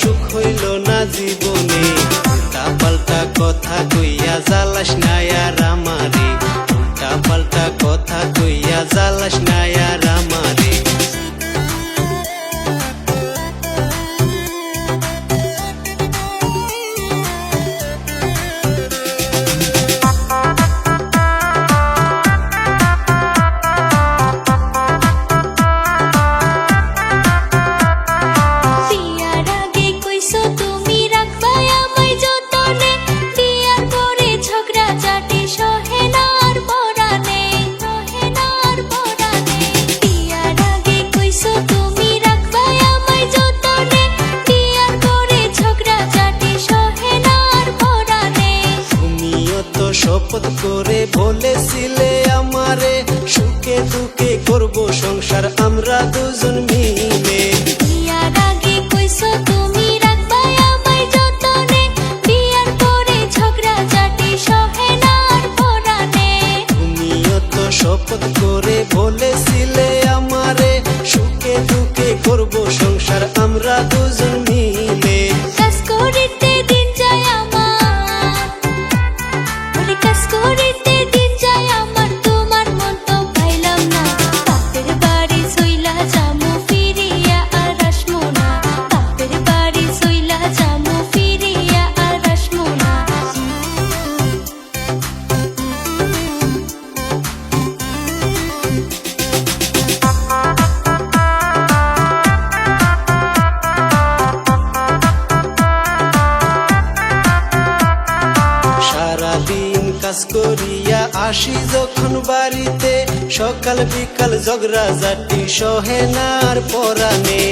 সুখ হইল না জীবনে। উল্টা পাল্টা কথা কইয়া জালাস নায়া রামারে উল্টা পাল্টা কথা কইয়া জালাস নায়া রামারে শপথ করে বলেছিলে আমারে সুখে দুঃখে করব সংসার আমরা দুজন মিলে। শপথ করে বলেছিলে আমারে সুখে দুঃখে করব সংসার কাজ করিয়া আসি যখন বাড়িতে। সকাল বিকাল ঝগড়া জাতি সহেনার পরাণে।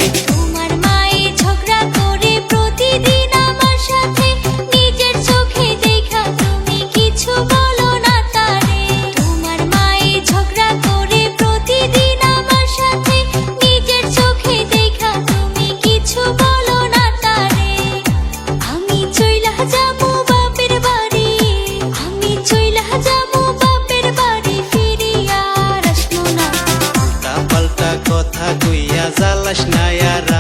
বাসনায়ার